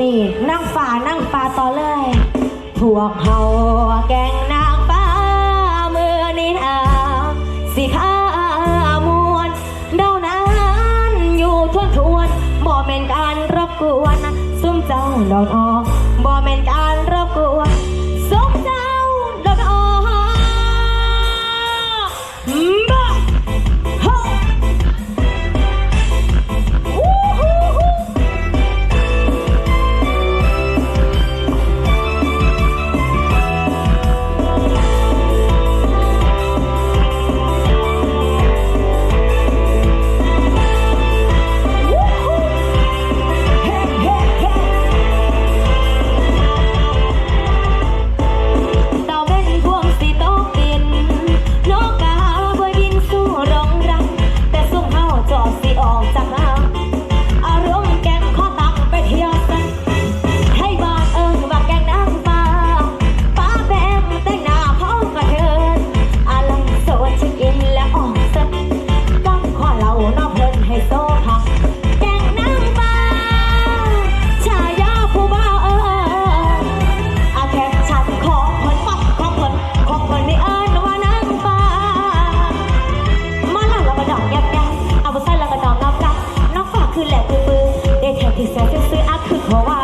นี่นั่งฟ้านั่งฟ้าต่อเลย พวกเฮาแกงนางฟ้าเมื่อนิทาสิข้ามวนเดานานอยู่ทวนทวนบ่แม็นการรบกวน ซุ่มเจ้าดอนออกบ่แม็นการร เด็กแค่ที่สองซื้ออัพคือขอว่า